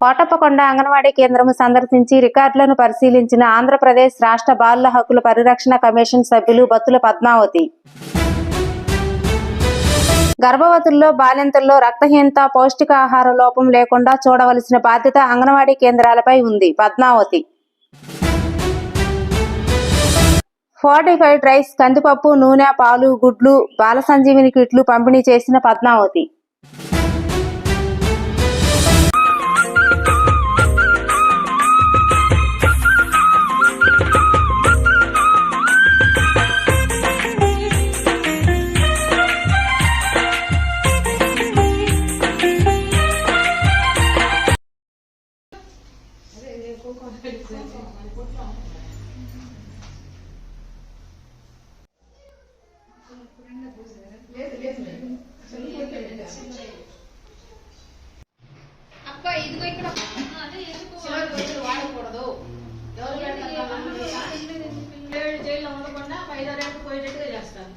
కోటప్పకొండ అంగన్వాడీ కేంద్రం సందర్శించి రికార్డులను పరిశీలించిన ఆంధ్రప్రదేశ్ రాష్ట్ర బాలుల హక్కుల పరిరక్షణ కమిషన్ సభ్యులు బత్తుల పద్మావతి. గర్భవతుల్లో బాలింతల్లో రక్తహీనత పౌష్టికాహార లోపం లేకుండా చూడవలసిన బాధ్యత అంగన్వాడీ కేంద్రాలపై ఉంది. పద్మావతి. ఫోర్టిఫైడ్ రైస్ కందిపప్పు నూనె పాలు గుడ్లు బాల సంజీవిని కిట్లు పంపిణీ చేసిన పద్మావతి. అక్క ఇదిగో ఇక్కడ. వాడకూడదు. ఏడు జైల్లో ఉండకుండా ఐదారేళ్ళు పోయేటట్టుగా చేస్తారు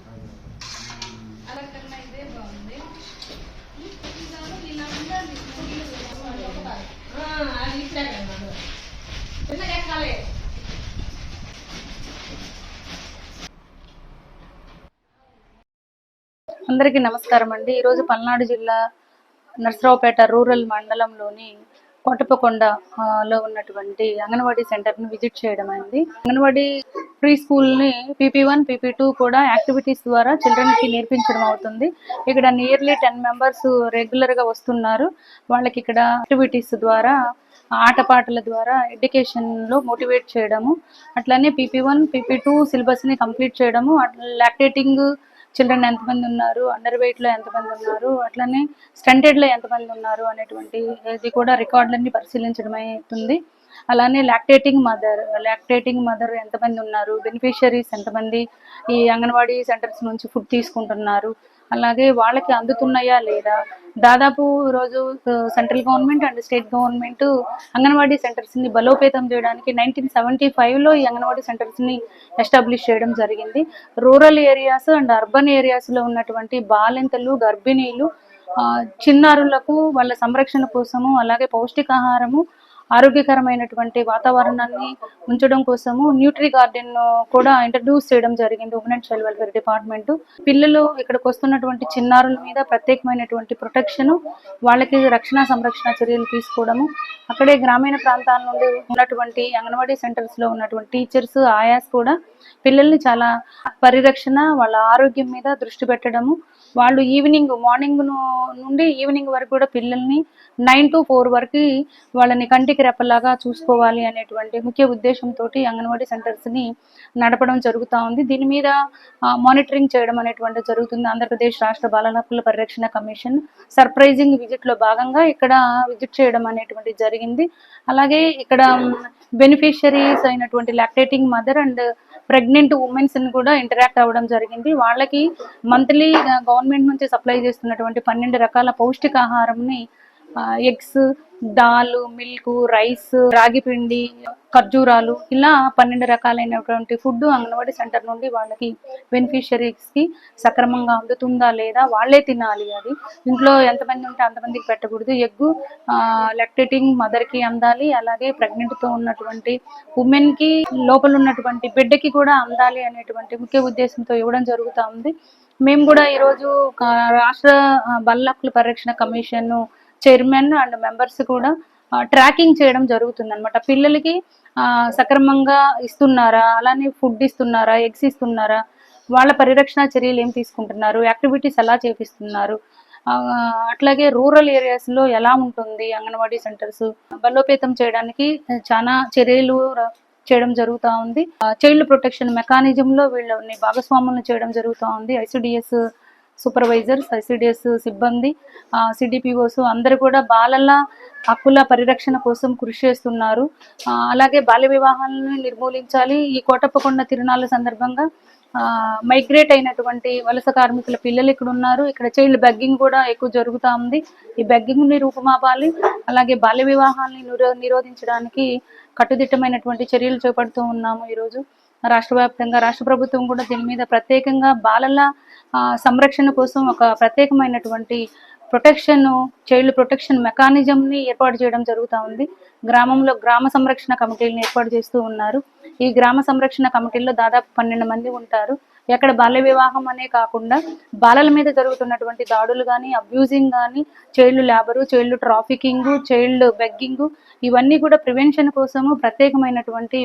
అలా కన్నా ఇదే బాగుంది. అది ఇక్కడే కదా. చిన్నగా ఎక్కాలి. అందరికీ నమస్కారం అండి. ఈరోజు పల్నాడు జిల్లా నర్సరావుపేట రూరల్ మండలంలోని కోటపకొండ లో ఉన్నటువంటి అంగన్వాడీ సెంటర్ని విజిట్ చేయడం అయింది. అంగన్వాడీ ప్రీ స్కూల్ని పీపీ వన్ పీపీ టూ కూడా యాక్టివిటీస్ ద్వారా చిల్డ్రన్కి నేర్పించడం అవుతుంది. ఇక్కడ నియర్లీ టెన్ మెంబర్స్ రెగ్యులర్గా వస్తున్నారు. వాళ్ళకి ఇక్కడ యాక్టివిటీస్ ద్వారా ఆటపాటల ద్వారా ఎడ్యుకేషన్లో మోటివేట్ చేయడము. అట్లనే పీపీ వన్ పీపీ టూ సిలబస్ని కంప్లీట్ చేయడము. లాక్టేటింగ్ చిల్డ్రన్ ఎంతమంది ఉన్నారు? అండర్ వెయిట్లో ఎంతమంది ఉన్నారు? అట్లనే స్టంటెడ్లో ఎంతమంది ఉన్నారు? అనేటువంటి ఇది కూడా రికార్డులన్నీ పరిశీలించడం అవుతుంది. అలానే లాక్టేటింగ్ మదర్ లాక్టేటింగ్ మదర్ ఎంతమంది ఉన్నారు? బెనిఫిషరీస్ ఎంతమంది? ఈ అంగన్వాడీ సెంటర్స్ నుంచి ఫుడ్ తీసుకుంటున్నారు? అలాగే వాళ్ళకి అందుతున్నాయా లేదా? దాదాపు రోజు central government and state government anganwadi సెంటర్స్ని బలోపేతం చేయడానికి నైన్టీన్ సెవెంటీ లో ఈ అంగన్వాడీ సెంటర్స్ని ఎస్టాబ్లిష్ చేయడం జరిగింది. రూరల్ ఏరియాస్ అండ్ అర్బన్ ఏరియాస్లో ఉన్నటువంటి బాలింతలు గర్భిణీలు చిన్నారులకు వాళ్ళ సంరక్షణ కోసము అలాగే పౌష్టికాహారము ఆరోగ్యకరమైనటువంటి వాతావరణాన్ని ఉంచడం కోసము న్యూట్రీ గార్డెన్ కూడా ఇంట్రడ్యూస్ చేయడం జరిగింది women and child welfare department పిల్లలు ఇక్కడికి వస్తున్నటువంటి చిన్నారుల మీద ప్రత్యేకమైనటువంటి ప్రొటెక్షన్ వాళ్ళకి రక్షణ సంరక్షణ చర్యలు తీసుకోవడము. అక్కడే గ్రామీణ ప్రాంతాల నుండి ఉన్నటువంటి అంగన్వాడీ సెంటర్స్లో ఉన్నటువంటి టీచర్స్ ఆయాస్ కూడా పిల్లల్ని చాలా పరిరక్షణ వాళ్ళ ఆరోగ్యం మీద దృష్టి పెట్టడము. వాళ్ళు ఈవినింగ్ మార్నింగ్ నుండి ఈవినింగ్ వరకు కూడా పిల్లల్ని నైన్ టు ఫోర్ వరకు వాళ్ళని కంటికి రెప్పలాగా చూసుకోవాలి అనేటువంటి ముఖ్య ఉద్దేశంతో అంగన్వాడీ సెంటర్స్ని నడపడం జరుగుతూ ఉంది. దీని మీద మానిటరింగ్ చేయడం అనేటువంటి జరుగుతుంది. ఆంధ్రప్రదేశ్ రాష్ట్ర బాలల హక్కుల పరిరక్షణ కమిషన్ సర్ప్రైజింగ్ విజిట్లో భాగంగా ఇక్కడ విజిట్ చేయడం అనేటువంటి జరిగింది. అలాగే ఇక్కడ బెనిఫిషరీస్ అయినటువంటి లాక్టేటింగ్ మదర్ అండ్ ప్రెగ్నెంట్ ఉమెన్స్ని కూడా ఇంటరాక్ట్ అవ్వడం జరిగింది. వాళ్ళకి మంత్లీ గవర్నమెంట్ నుంచి సప్లై చేస్తున్నటువంటి పన్నెండు రకాల పౌష్టికాహారంని ఎగ్స్ దాల్ మిల్క్ రైస్ రాగి పిండి ఖర్జూరాలు ఇలా పన్నెండు రకాలైనటువంటి ఫుడ్ అంగన్వాడీ సెంటర్ నుండి వాళ్ళకి బెనిఫిషరీస్కి సక్రమంగా అందుతుందా లేదా వాళ్ళే తినాలి అది. ఇంట్లో ఎంతమంది ఉంటే అంతమందికి పెట్టకూడదు. ఎగ్గు లెక్టేటింగ్ మదర్కి అందాలి. అలాగే ప్రెగ్నెంట్తో ఉన్నటువంటి ఉమెన్కి లోపల ఉన్నటువంటి బిడ్డకి కూడా అందాలి అనేటువంటి ముఖ్య ఉద్దేశంతో ఇవ్వడం జరుగుతూ ఉంది. మేము కూడా ఈరోజు రాష్ట్ర ఆ, హక్కుల పరిరక్షణ కమిషన్ చైర్మన్ అండ్ మెంబర్స్ కూడా ట్రాకింగ్ చేయడం జరుగుతుంది అనమాట పిల్లలకి సక్రమంగా ఇస్తున్నారా? అలానే ఫుడ్ ఇస్తున్నారా? ఎగ్స్ ఇస్తున్నారా? వాళ్ళ పరిరక్షణ చర్యలు ఏం తీసుకుంటున్నారు? యాక్టివిటీస్ ఎలా చేపిస్తున్నారు? అట్లాగే రూరల్ ఏరియాస్లో ఎలా ఉంటుంది? అంగన్వాడీ సెంటర్స్ బలోపేతం చేయడానికి చాలా చర్యలు చేయడం జరుగుతూ ఉంది. చైల్డ్ ప్రొటెక్షన్ మెకానిజంలో వీళ్ళని భాగస్వాములను చేయడం జరుగుతూ ఉంది. ఐసిడిఎస్ సూపర్వైజర్స్ ఐసిడిఎస్ సిబ్బంది సిడిపిఓస్ అందరూ కూడా బాలల హక్కుల పరిరక్షణ కోసం కృషి చేస్తున్నారు. అలాగే బాల్య వివాహాలను నిర్మూలించాలి. ఈ కోటప్పకొండ తిరునాళ్ళ సందర్భంగా మైగ్రేట్ అయినటువంటి వలస కార్మికుల పిల్లలు ఇక్కడ ఉన్నారు. ఇక్కడ చైల్డ్ బెగ్గింగ్ కూడా ఎక్కువ జరుగుతూ ఉంది. ఈ బెగ్గింగ్ని రూపుమాపాలి. అలాగే బాల్య వివాహాలని నిరో- నిరోధించడానికి కట్టుదిట్టమైనటువంటి చర్యలు చేపడుతూ ఉన్నాము ఈరోజు. రాష్ట్ర వ్యాప్తంగా రాష్ట్ర ప్రభుత్వం కూడా దీని మీద ప్రత్యేకంగా బాలల సంరక్షణ కోసం ఒక ప్రత్యేకమైనటువంటి ప్రొటెక్షన్ చైల్డ్ ప్రొటెక్షన్ మెకానిజంని ఏర్పాటు చేయడం జరుగుతూ ఉంది. గ్రామంలో గ్రామ సంరక్షణ కమిటీలను ఏర్పాటు చేస్తూ ఉన్నారు. ఈ గ్రామ సంరక్షణ కమిటీల్లో దాదాపు పన్నెండు మంది ఉంటారు. ఎక్కడ బాల్య వివాహం అనే కాకుండా బాలల మీద జరుగుతున్నటువంటి దాడులు కానీ అబ్యూజింగ్ కానీ child labour child trafficking child begging ఇవన్నీ కూడా ప్రివెన్షన్ కోసము ప్రత్యేకమైనటువంటి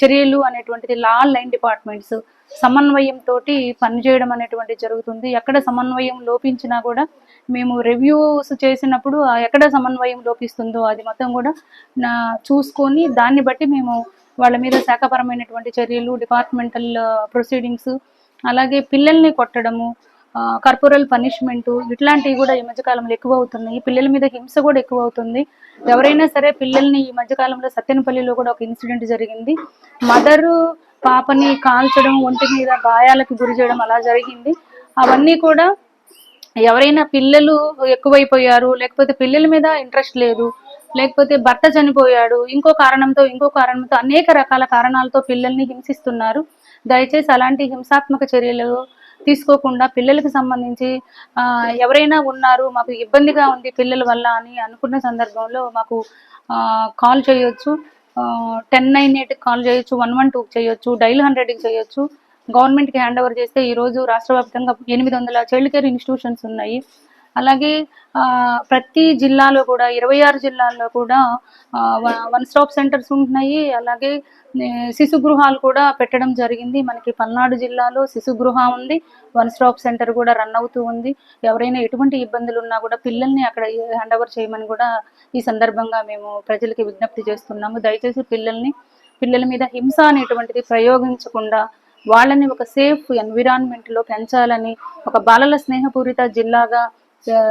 చర్యలు అనేటువంటిది లా లైన్ డిపార్ట్మెంట్స్ సమన్వయంతో పనిచేయడం అనేటువంటిది జరుగుతుంది. ఎక్కడ సమన్వయం లోపించినా కూడా మేము రివ్యూస్ చేసినప్పుడు ఎక్కడ సమన్వయం లోపిస్తుందో అది మొత్తం కూడా నా చూసుకొని దాన్ని బట్టి మేము వాళ్ళ మీద శాఖపరమైనటువంటి చర్యలు డిపార్ట్మెంటల్ ప్రొసీడింగ్స్ అలాగే పిల్లల్ని కొట్టడము కర్పూరల్ పనిష్మెంట్ ఇట్లాంటివి కూడా ఈ మధ్యకాలంలో ఎక్కువ అవుతున్నాయి పిల్లల మీద హింస కూడా ఎక్కువ అవుతుంది ఎవరైనా సరే పిల్లల్ని ఈ మధ్యకాలంలో సత్యనపల్లిలో కూడా ఒక ఇన్సిడెంట్ జరిగింది. మదరు పాపని కాల్చడం ఒంటి మీద గాయాలకు గురి చేయడం అలా జరిగింది. అవన్నీ కూడా ఎవరైనా పిల్లలు ఎక్కువైపోయారు లేకపోతే పిల్లల మీద ఇంట్రెస్ట్ లేదు లేకపోతే భర్త చనిపోయాడు ఇంకో కారణంతో ఇంకో కారణంతో అనేక రకాల కారణాలతో పిల్లల్ని హింసిస్తున్నారు. దయచేసి అలాంటి హింసాత్మక చర్యలు తీసుకోకుండా పిల్లలకు సంబంధించి ఎవరైనా ఉన్నారు మాకు ఇబ్బందిగా ఉంది పిల్లల వల్ల అని అనుకున్న సందర్భంలో మాకు కాల్ చేయొచ్చు. టెన్ నైన్ ఎయిట్కి కాల్ చేయొచ్చు వన్ వన్ టూకి చేయొచ్చు డైల్ హండ్రెడ్కి చేయొచ్చు. గవర్నమెంట్కి హ్యాండ్ ఓవర్ చేస్తే ఈరోజు రాష్ట్ర వ్యాప్తంగా ఎనిమిది వందల చైల్డ్ కేర్ ఇన్స్టిట్యూషన్స్ ఉన్నాయి. అలాగే ఆ, ప్రతి జిల్లాలో కూడా ఇరవై ఆరు జిల్లాల్లో కూడా వన్ స్టాప్ సెంటర్స్ ఉంటున్నాయి. అలాగే శిశు గృహాలు కూడా పెట్టడం జరిగింది. మనకి పల్నాడు జిల్లాలో శిశు గృహ ఉంది. వన్ స్టాప్ సెంటర్ కూడా రన్ అవుతూ ఉంది. ఎవరైనా ఎటువంటి ఇబ్బందులు ఉన్నా కూడా పిల్లల్ని అక్కడ హ్యాండ్ ఓవర్ చేయమని కూడా ఈ సందర్భంగా మేము ప్రజలకి విజ్ఞప్తి చేస్తున్నాము. దయచేసి పిల్లల్ని పిల్లల మీద హింస అనేటువంటిది ప్రయోగించకుండా వాళ్ళని ఒక సేఫ్ ఎన్విరాన్మెంట్లో పెంచాలని ఒక బాలల స్నేహపూరిత జిల్లాగా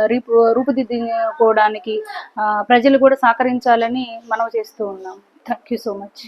రూపు రూపుదిద్దుకోవడానికి ఆ, ప్రజలు కూడా సహకరించాలని మనం చేస్తూ ఉన్నాం. Thank you so much